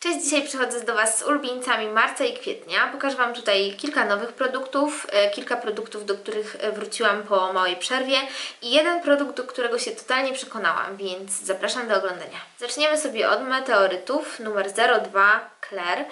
Cześć, dzisiaj przychodzę do Was z ulubieńcami marca i kwietnia. Pokażę Wam tutaj kilka nowych produktów, e, kilka produktów, do których e, wróciłam po małej przerwie i jeden produkt, do którego się totalnie przekonałam, więc zapraszam do oglądania. Zaczniemy sobie od meteorytów numer 02 Claire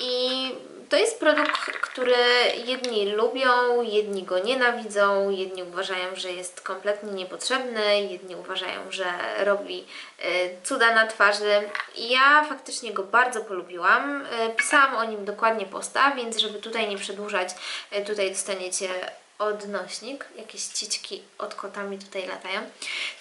i to jest produkt, który jedni lubią, jedni go nienawidzą, jedni uważają, że jest kompletnie niepotrzebny, jedni uważają, że robi e, cuda na twarzy. Ja faktycznie go bardzo polubiłam. E, Pisałam o nim dokładnie posta, więc żeby tutaj nie przedłużać, e, tutaj dostaniecie odnośnik, jakieś ciczki od kotami tutaj latają.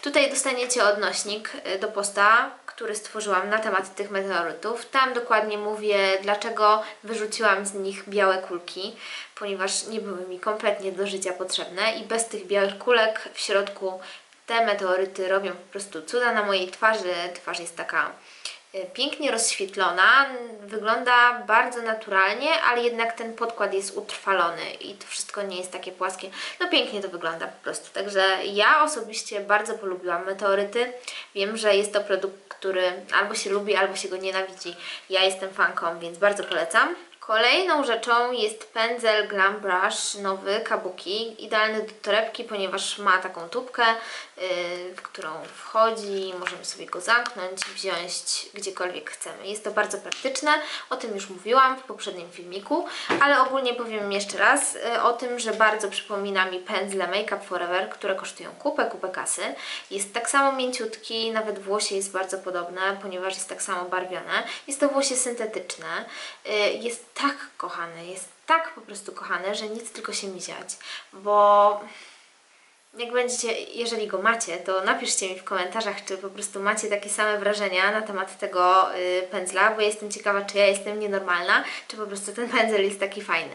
Tutaj dostaniecie odnośnik y, do posta, który stworzyłam na temat tych meteorytów. Tam dokładnie mówię, dlaczego wyrzuciłam z nich białe kulki, ponieważ nie były mi kompletnie do życia potrzebne i bez tych białych kulek w środku te meteoryty robią po prostu cuda na mojej twarzy. Twarz jest taka pięknie rozświetlona, wygląda bardzo naturalnie, ale jednak ten podkład jest utrwalony i to wszystko nie jest takie płaskie. No pięknie to wygląda po prostu. Także ja osobiście bardzo polubiłam meteoryty. Wiem, że jest to produkt, który albo się lubi, albo się go nienawidzi. Ja jestem fanką, więc bardzo polecam. Kolejną rzeczą jest pędzel Glam Brush nowy Kabuki, idealny do torebki, ponieważ ma taką tubkę, yy, w którą wchodzi, możemy sobie go zamknąć wziąć gdziekolwiek chcemy. Jest to bardzo praktyczne, o tym już mówiłam w poprzednim filmiku, ale ogólnie powiem jeszcze raz yy, o tym, że bardzo przypomina mi pędzle Make Up Forever, które kosztują kupę, kupę kasy. Jest tak samo mięciutki, nawet włosie jest bardzo podobne, ponieważ jest tak samo barwione. Jest to włosie syntetyczne, yy, jest tak kochane, jest tak po prostu kochane, że nic tylko się mi dziać, bo jak będziecie, jeżeli go macie, to napiszcie mi w komentarzach, czy po prostu macie takie same wrażenia na temat tego y, pędzla, bo jestem ciekawa, czy ja jestem nienormalna, czy po prostu ten pędzel jest taki fajny.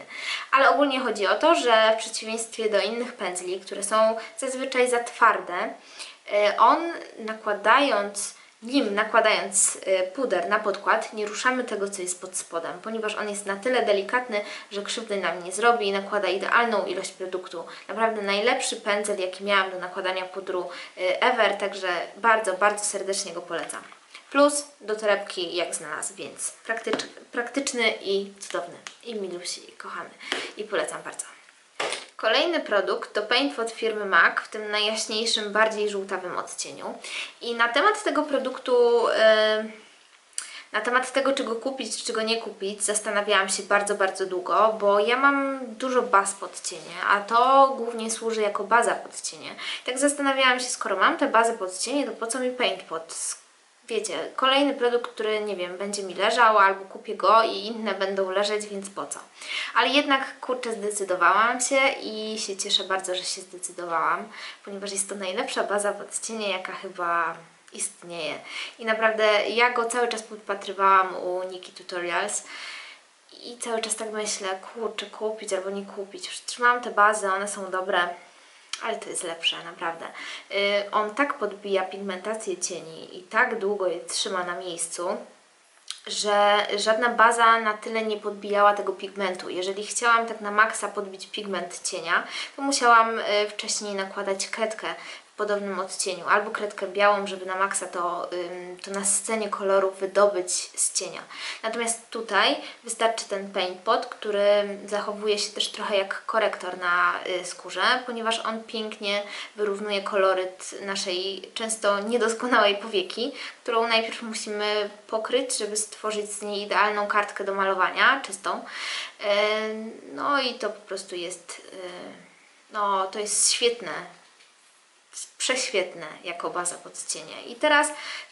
Ale ogólnie chodzi o to, że w przeciwieństwie do innych pędzli, które są zazwyczaj za twarde, y, on nakładając nim nakładając y, puder na podkład nie ruszamy tego, co jest pod spodem, ponieważ on jest na tyle delikatny, że krzywdy nam nie zrobi i nakłada idealną ilość produktu. Naprawdę najlepszy pędzel, jaki miałam do nakładania pudru y, ever, także bardzo, bardzo serdecznie go polecam. Plus do torebki jak znalazł, więc praktycz, praktyczny i cudowny. I milusi, kochany. I polecam bardzo. Kolejny produkt to Paint od firmy MAC w tym najjaśniejszym, bardziej żółtawym odcieniu. I na temat tego produktu, yy, na temat tego, czy go kupić, czy go nie kupić, zastanawiałam się bardzo, bardzo długo, bo ja mam dużo baz pod cienie, a to głównie służy jako baza pod cienie. Tak zastanawiałam się, skoro mam te bazy pod cienie, to po co mi Paint pod wiecie, kolejny produkt, który, nie wiem, będzie mi leżał, albo kupię go i inne będą leżeć, więc po co? Ale jednak, kurczę, zdecydowałam się i się cieszę bardzo, że się zdecydowałam, ponieważ jest to najlepsza baza w odcienie, jaka chyba istnieje. I naprawdę ja go cały czas podpatrywałam u Niki Tutorials i cały czas tak myślę, kurczę, kupić albo nie kupić. Już trzymałam te bazy, one są dobre, ale to jest lepsze, naprawdę. Yy, on tak podbija pigmentację cieni i tak długo je trzyma na miejscu, że żadna baza na tyle nie podbijała tego pigmentu. Jeżeli chciałam tak na maksa podbić pigment cienia, to musiałam yy, wcześniej nakładać kredkę podobnym odcieniu, albo kredkę białą, żeby na maksa to, to na scenie koloru wydobyć z cienia. Natomiast tutaj wystarczy ten paint pot, który zachowuje się też trochę jak korektor na y, skórze, ponieważ on pięknie wyrównuje koloryt naszej często niedoskonałej powieki, którą najpierw musimy pokryć, żeby stworzyć z niej idealną kartkę do malowania, czystą. No i to po prostu jest, y, no to jest świetne prześwietne jako baza pod cienie. I teraz,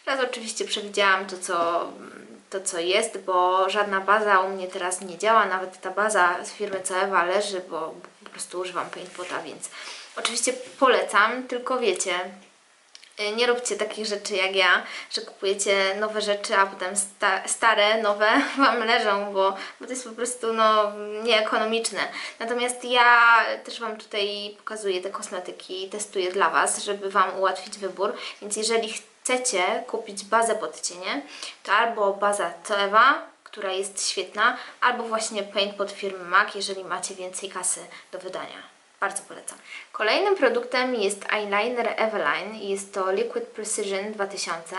teraz oczywiście przewidziałam to co, to, co jest, bo żadna baza u mnie teraz nie działa, nawet ta baza z firmy Coewa leży, bo po prostu używam PaintPota, więc oczywiście polecam, tylko wiecie, nie róbcie takich rzeczy jak ja, że kupujecie nowe rzeczy, a potem sta stare, nowe Wam leżą, bo, bo to jest po prostu no, nieekonomiczne. Natomiast ja też Wam tutaj pokazuję te kosmetyki, testuję dla Was, żeby Wam ułatwić wybór, więc jeżeli chcecie kupić bazę pod cienie, to albo baza Toewa, która jest świetna, albo właśnie paint pod firmy MAC, jeżeli macie więcej kasy do wydania. Bardzo polecam. Kolejnym produktem jest eyeliner Eveline. Jest to Liquid Precision 2000.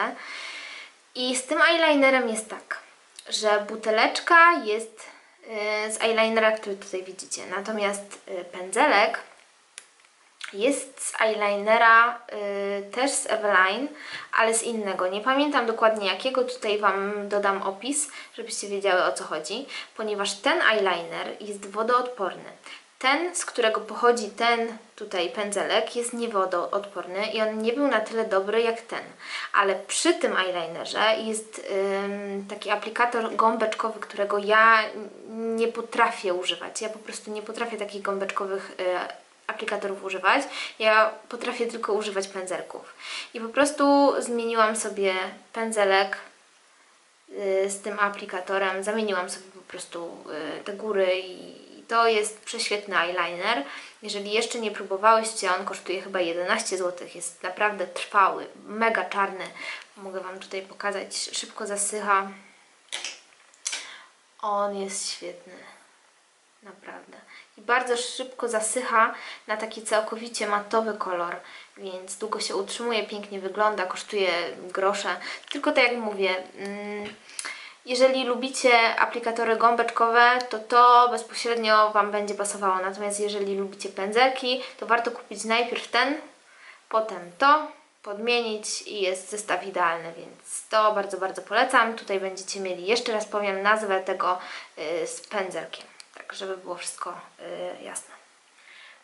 I z tym eyelinerem jest tak, że buteleczka jest y, z eyelinera, który tutaj widzicie. Natomiast y, pędzelek jest z eyelinera y, też z Eveline, ale z innego. Nie pamiętam dokładnie jakiego, tutaj Wam dodam opis, żebyście wiedziały o co chodzi, ponieważ ten eyeliner jest wodoodporny. Ten, z którego pochodzi ten tutaj pędzelek, jest niewodoodporny i on nie był na tyle dobry jak ten. Ale przy tym eyelinerze jest ym, taki aplikator gąbeczkowy, którego ja nie potrafię używać. Ja po prostu nie potrafię takich gąbeczkowych y, aplikatorów używać. Ja potrafię tylko używać pędzelków. I po prostu zmieniłam sobie pędzelek y, z tym aplikatorem, zamieniłam sobie po prostu y, te góry i to jest prześwietny eyeliner. Jeżeli jeszcze nie próbowałyście, on kosztuje chyba 11 zł, jest naprawdę trwały, mega czarny. Mogę Wam tutaj pokazać, szybko zasycha. On jest świetny. Naprawdę. I bardzo szybko zasycha na taki całkowicie matowy kolor, więc długo się utrzymuje, pięknie wygląda, kosztuje grosze. Tylko tak jak mówię, mm, jeżeli lubicie aplikatory gąbeczkowe, to to bezpośrednio Wam będzie pasowało. Natomiast jeżeli lubicie pędzelki, to warto kupić najpierw ten, potem to, podmienić i jest zestaw idealny, więc to bardzo, bardzo polecam. Tutaj będziecie mieli, jeszcze raz powiem, nazwę tego yy, z pędzelkiem tak żeby było wszystko y, jasne.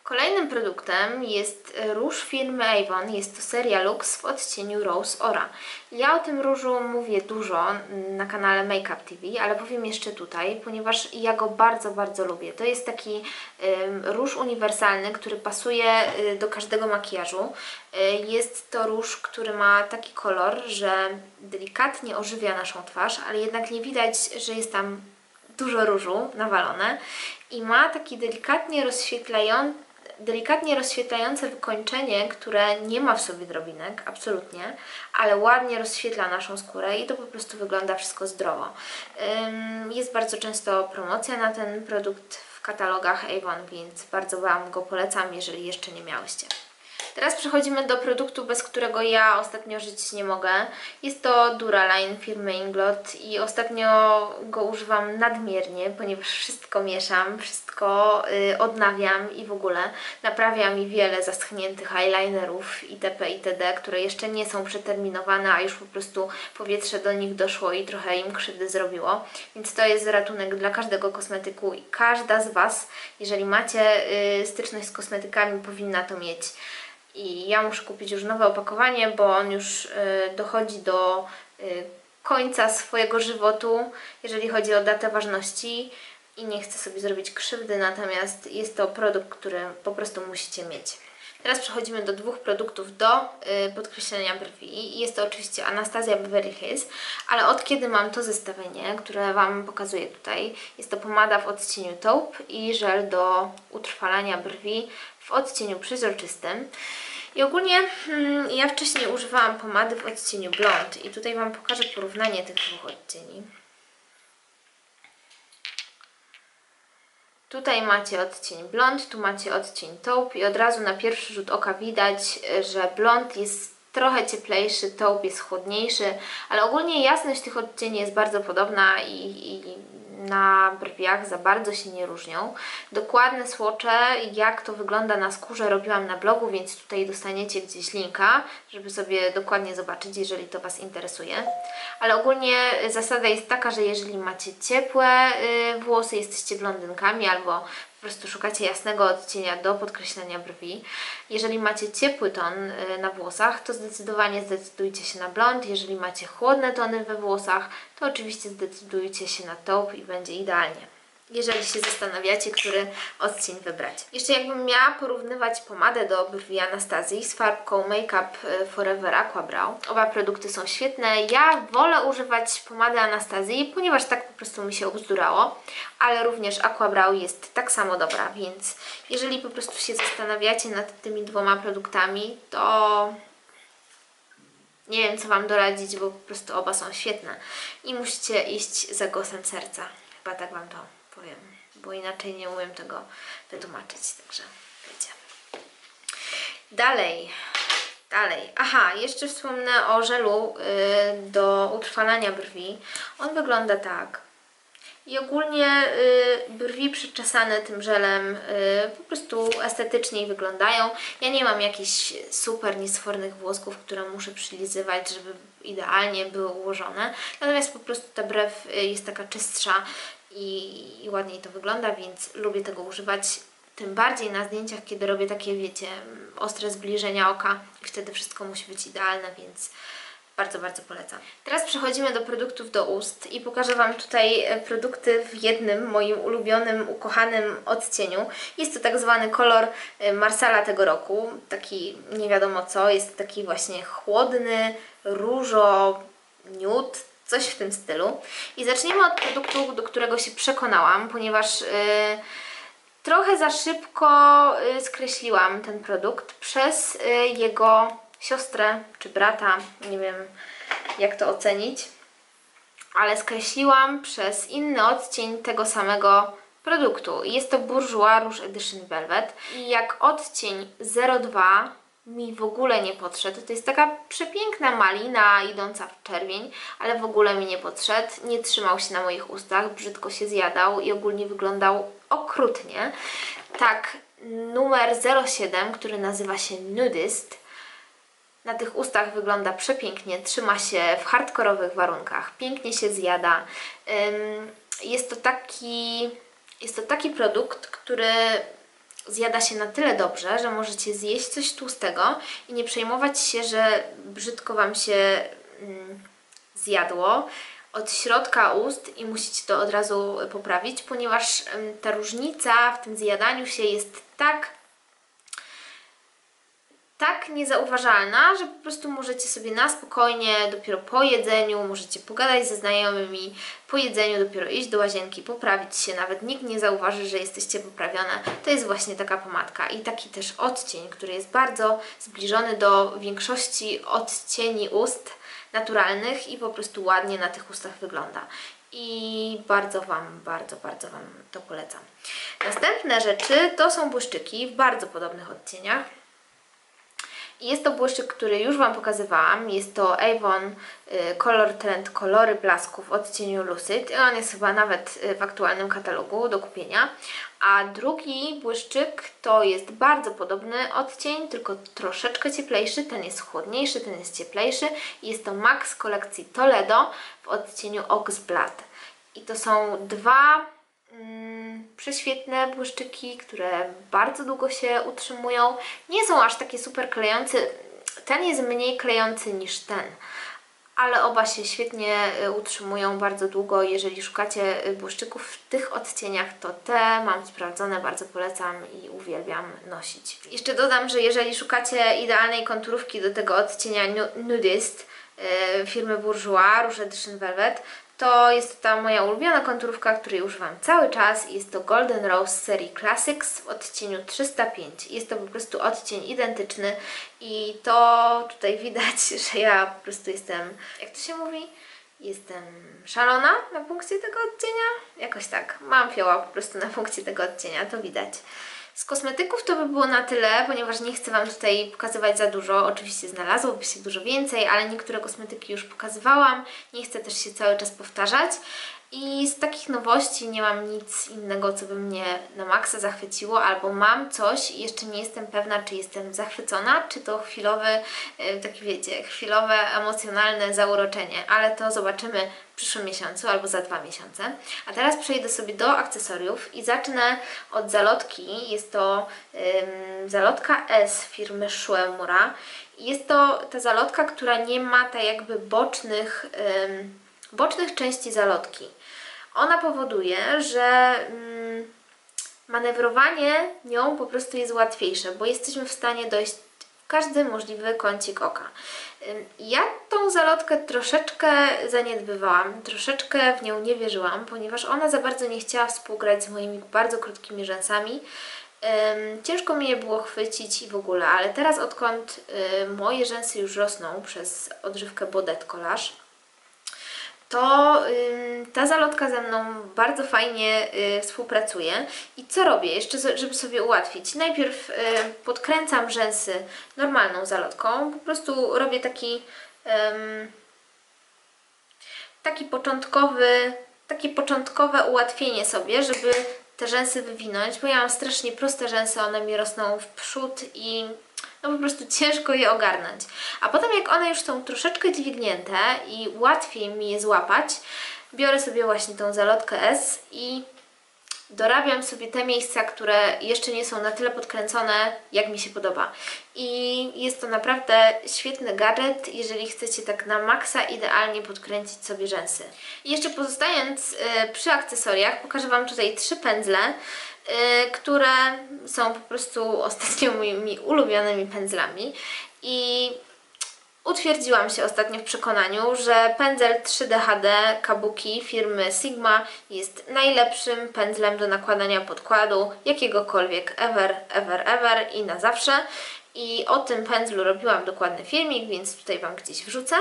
Kolejnym produktem jest róż firmy Avon. Jest to seria Lux w odcieniu Rose Ora. Ja o tym różu mówię dużo na kanale Makeup TV, ale powiem jeszcze tutaj, ponieważ ja go bardzo, bardzo lubię. To jest taki róż uniwersalny, który pasuje y, do każdego makijażu. Y, jest to róż, który ma taki kolor, że delikatnie ożywia naszą twarz, ale jednak nie widać, że jest tam dużo różu nawalone i ma taki delikatnie rozświetlający delikatnie rozświetlające wykończenie, które nie ma w sobie drobinek, absolutnie, ale ładnie rozświetla naszą skórę i to po prostu wygląda wszystko zdrowo. Jest bardzo często promocja na ten produkt w katalogach Avon, więc bardzo Wam go polecam, jeżeli jeszcze nie miałyście. Teraz przechodzimy do produktu, bez którego ja ostatnio żyć nie mogę. Jest to Duraline firmy Inglot i ostatnio go używam nadmiernie, ponieważ wszystko mieszam, wszystko y, odnawiam i w ogóle naprawia mi wiele zaschniętych eyelinerów itp. itd., które jeszcze nie są przeterminowane, a już po prostu powietrze do nich doszło i trochę im krzywdy zrobiło. Więc to jest ratunek dla każdego kosmetyku i każda z Was, jeżeli macie y, styczność z kosmetykami, powinna to mieć i ja muszę kupić już nowe opakowanie, bo on już y, dochodzi do y, końca swojego żywotu, jeżeli chodzi o datę ważności i nie chcę sobie zrobić krzywdy, natomiast jest to produkt, który po prostu musicie mieć. Teraz przechodzimy do dwóch produktów do y, podkreślenia brwi. Jest to oczywiście Anastasia Beverly Hills, ale od kiedy mam to zestawienie, które Wam pokazuję tutaj, jest to pomada w odcieniu taupe i żel do utrwalania brwi w odcieniu przezroczystym. I ogólnie hmm, ja wcześniej używałam pomady w odcieniu blond i tutaj Wam pokażę porównanie tych dwóch odcieni. Tutaj macie odcień blond, tu macie odcień taupe i od razu na pierwszy rzut oka widać, że blond jest trochę cieplejszy, taupe jest chłodniejszy, ale ogólnie jasność tych odcieni jest bardzo podobna i, i na brwiach za bardzo się nie różnią. Dokładne słocze, jak to wygląda na skórze robiłam na blogu, więc tutaj dostaniecie gdzieś linka, żeby sobie dokładnie zobaczyć, jeżeli to Was interesuje. Ale ogólnie zasada jest taka, że jeżeli macie ciepłe y, włosy, jesteście blondynkami albo prostu szukacie jasnego odcienia do podkreślenia brwi. Jeżeli macie ciepły ton y, na włosach, to zdecydowanie zdecydujcie się na blond. Jeżeli macie chłodne tony we włosach, to oczywiście zdecydujcie się na taupe i będzie idealnie jeżeli się zastanawiacie, który odcień wybrać. Jeszcze jakbym miała porównywać pomadę do brwi Anastazji z farbką Make Up Forever Aqua Brow. Oba produkty są świetne. Ja wolę używać pomady Anastazji, ponieważ tak po prostu mi się ubzdurało, ale również Aqua Brow jest tak samo dobra, więc jeżeli po prostu się zastanawiacie nad tymi dwoma produktami, to nie wiem co Wam doradzić, bo po prostu oba są świetne i musicie iść za głosem serca. Chyba tak Wam to powiem, bo inaczej nie umiem tego wytłumaczyć, także wiecie. Dalej, dalej. Aha, jeszcze wspomnę o żelu yy, do utrwalania brwi. On wygląda tak. i ogólnie y, brwi przyczesane tym żelem y, po prostu estetycznie wyglądają. Ja nie mam jakichś super niesfornych włosków, które muszę przylizywać, żeby idealnie były ułożone. Natomiast po prostu ta brew y, jest taka czystsza i, ładniej to wygląda, więc lubię tego używać. Tym bardziej na zdjęciach, kiedy robię takie, wiecie, ostre zbliżenia oka i wtedy wszystko musi być idealne, więc bardzo, bardzo polecam. Teraz przechodzimy do produktów do ust i pokażę Wam tutaj e, produkty w jednym moim ulubionym, ukochanym odcieniu. Jest to tak zwany kolor e, Marsala tego roku, taki nie wiadomo co, jest taki właśnie chłodny, różo, nude, coś w tym stylu. I zaczniemy od produktu, do którego się przekonałam, ponieważ... Yy, trochę za szybko y, skreśliłam ten produkt przez y, jego siostrę czy brata, nie wiem jak to ocenić, ale skreśliłam przez inny odcień tego samego produktu. Jest to Bourjois Rouge Edition Velvet i jak odcień 02 mi w ogóle nie podszedł. To jest taka przepiękna malina idąca w czerwień, ale w ogóle mi nie podszedł. Nie trzymał się na moich ustach, brzydko się zjadał i ogólnie wyglądał okrutnie. Tak, numer 07, który nazywa się Nudist, na tych ustach wygląda przepięknie, trzyma się w hardkorowych warunkach, pięknie się zjada. Jest to taki, jest to taki produkt, który zjada się na tyle dobrze, że możecie zjeść coś tłustego i nie przejmować się, że brzydko Wam się zjadło. Od środka ust i musicie to od razu poprawić, ponieważ ta różnica w tym zjadaniu się jest tak tak niezauważalna, że po prostu możecie sobie na spokojnie, dopiero po jedzeniu, możecie pogadać ze znajomymi, po jedzeniu dopiero iść do łazienki, poprawić się, nawet nikt nie zauważy, że jesteście poprawione. To jest właśnie taka pomadka i taki też odcień, który jest bardzo zbliżony do większości odcieni ust naturalnych i po prostu ładnie na tych ustach wygląda. I bardzo Wam, bardzo, bardzo Wam to polecam. Następne rzeczy to są błyszczyki w bardzo podobnych odcieniach. Jest to błyszczyk, który już Wam pokazywałam. Jest to Avon y, Color Trend Kolory Blasku w odcieniu Lucid. On jest chyba nawet y, w aktualnym katalogu do kupienia. A drugi błyszczyk to jest bardzo podobny odcień, tylko troszeczkę cieplejszy. Ten jest chłodniejszy, ten jest cieplejszy. Jest to Max kolekcji Toledo w odcieniu Oxblood. I to są dwa mm, prześwietne błyszczyki, które bardzo długo się utrzymują. Nie są aż takie super klejące. Ten jest mniej klejący niż ten, ale oba się świetnie y, utrzymują bardzo długo. Jeżeli szukacie y, błyszczyków w tych odcieniach, to te mam sprawdzone, bardzo polecam i uwielbiam nosić. Jeszcze dodam, że jeżeli szukacie idealnej konturówki do tego odcienia Nudist, y, firmy Bourjois Rouge Edition Velvet, to jest ta moja ulubiona konturówka, której używam cały czas. Jest to Golden Rose serii Classics w odcieniu 305. Jest to po prostu odcień identyczny i to tutaj widać, że ja po prostu jestem, jak to się mówi? Jestem szalona na punkcie tego odcienia? Jakoś tak. Mam fioła po prostu na punkcie tego odcienia, to widać. Z kosmetyków to by było na tyle, ponieważ nie chcę Wam tutaj pokazywać za dużo. Oczywiście znalazłoby się dużo więcej, ale niektóre kosmetyki już pokazywałam. Nie chcę też się cały czas powtarzać. I z takich nowości nie mam nic innego, co by mnie na maksa zachwyciło, albo mam coś i jeszcze nie jestem pewna, czy jestem zachwycona, czy to chwilowe, takie wiecie, chwilowe, emocjonalne zauroczenie, ale to zobaczymy w przyszłym miesiącu albo za dwa miesiące. A teraz przejdę sobie do akcesoriów i zacznę od zalotki. Jest to ym, zalotka S firmy Schuemura. Jest to ta zalotka, która nie ma tak jakby bocznych... Ym, bocznych części zalotki. Ona powoduje, że mm, manewrowanie nią po prostu jest łatwiejsze, bo jesteśmy w stanie dojść w każdy możliwy kącik oka. Ja tą zalotkę troszeczkę zaniedbywałam, troszeczkę w nią nie wierzyłam, ponieważ ona za bardzo nie chciała współgrać z moimi bardzo krótkimi rzęsami. Ciężko mi je było chwycić i w ogóle, ale teraz odkąd moje rzęsy już rosną przez odżywkę Bodet Collage, to ta zalotka ze mną bardzo fajnie y, współpracuje. I co robię jeszcze, żeby sobie ułatwić? Najpierw y, podkręcam rzęsy normalną zalotką, po prostu robię taki taki początkowy takie początkowe ułatwienie sobie, żeby te rzęsy wywinąć, bo ja mam strasznie proste rzęsy, one mi rosną w przód i no po prostu ciężko je ogarnąć. A potem jak one już są troszeczkę dźwignięte i łatwiej mi je złapać, biorę sobie właśnie tą zalotkę S i dorabiam sobie te miejsca, które jeszcze nie są na tyle podkręcone, jak mi się podoba. I jest to naprawdę świetny gadżet, jeżeli chcecie tak na maksa idealnie podkręcić sobie rzęsy. I jeszcze pozostając y, przy akcesoriach, pokażę Wam tutaj trzy pędzle, y, które są po prostu ostatnio moimi ulubionymi pędzlami. I Utwierdziłam się ostatnio w przekonaniu, że pędzel 3D HD Kabuki firmy Sigma jest najlepszym pędzlem do nakładania podkładu jakiegokolwiek ever, ever, ever i na zawsze. I o tym pędzlu robiłam dokładny filmik, więc tutaj Wam gdzieś wrzucę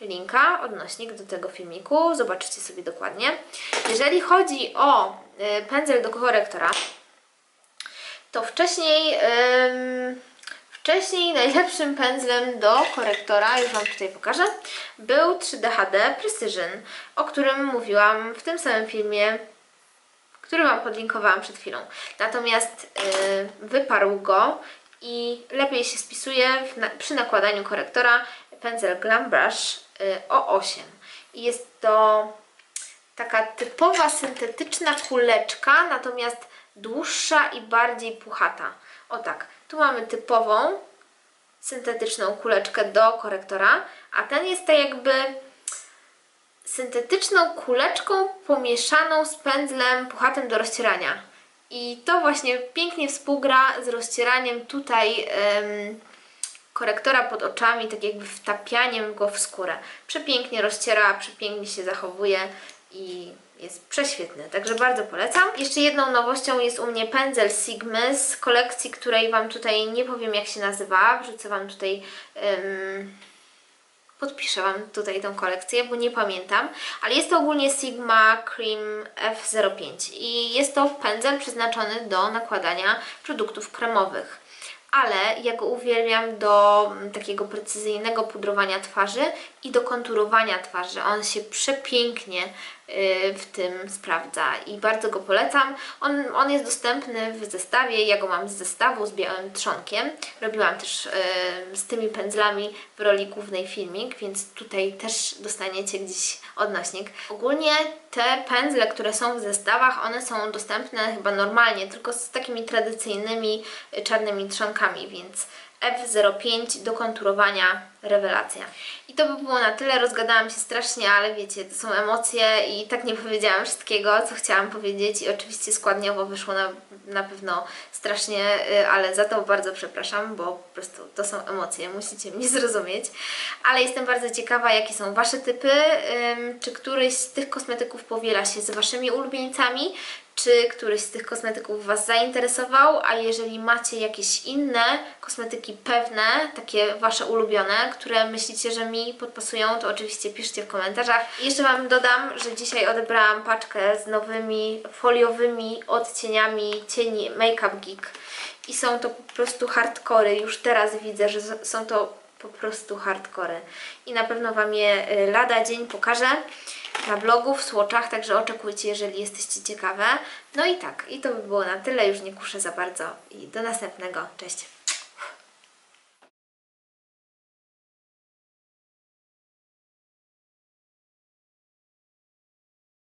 linka, odnośnik do tego filmiku. Zobaczycie sobie dokładnie. Jeżeli chodzi o y, pędzel do korektora, to wcześniej... Yy, Wcześniej najlepszym pędzlem do korektora, już Wam tutaj pokażę, był 3D HD Precision, o którym mówiłam w tym samym filmie, który Wam podlinkowałam przed chwilą. Natomiast yy, wyparł go i lepiej się spisuje na, przy nakładaniu korektora pędzel Glam Brush yy, O8. I jest to taka typowa syntetyczna kuleczka, natomiast dłuższa i bardziej puchata. O tak, tu mamy typową syntetyczną kuleczkę do korektora, a ten jest tak jakby syntetyczną kuleczką pomieszaną z pędzlem puchatym do rozcierania. I to właśnie pięknie współgra z rozcieraniem tutaj ym, korektora pod oczami, tak jakby wtapianiem go w skórę. Przepięknie rozciera, przepięknie się zachowuje i jest prześwietny, także bardzo polecam. Jeszcze jedną nowością jest u mnie pędzel Sigmy z kolekcji, której Wam tutaj nie powiem jak się nazywa, wrzucę Wam tutaj... Podpiszę Wam tutaj tą kolekcję, bo nie pamiętam, ale jest to ogólnie Sigma Cream F05 i jest to pędzel przeznaczony do nakładania produktów kremowych ale ja go uwielbiam do mm, takiego precyzyjnego pudrowania twarzy i do konturowania twarzy. On się przepięknie w tym sprawdza i bardzo go polecam. On, on jest dostępny w zestawie, ja go mam z zestawu z białym trzonkiem. Robiłam też y, z tymi pędzlami w roli głównej filmik, więc tutaj też dostaniecie gdzieś odnośnik. Ogólnie te pędzle, które są w zestawach, one są dostępne chyba normalnie, tylko z takimi tradycyjnymi y, czarnymi trzonkami, więc F05 do konturowania rewelacja. I to by było na tyle, rozgadałam się strasznie, ale wiecie, to są emocje i tak nie powiedziałam wszystkiego, co chciałam powiedzieć i oczywiście składniowo wyszło na, na pewno strasznie, y, ale za to bardzo przepraszam, bo po prostu to są emocje, musicie mnie zrozumieć. Ale jestem bardzo ciekawa, jakie są Wasze typy, czy któryś z tych kosmetyków powiela się z Waszymi ulubieńcami, czy któryś z tych kosmetyków Was zainteresował, a jeżeli macie jakieś inne kosmetyki pewne, takie Wasze ulubione, które myślicie, że mi podpasują, to oczywiście piszcie w komentarzach. I jeszcze Wam dodam, że dzisiaj odebrałam paczkę z nowymi foliowymi odcieniami cieni Makeup Geek i są to po prostu hardkory. Już teraz widzę, że są to po prostu hardkory i na pewno Wam je y, lada dzień pokażę na blogu, w Słoczach, także oczekujcie, jeżeli jesteście ciekawe. No i tak, i to by było na tyle, już nie kuszę za bardzo i do następnego. Cześć!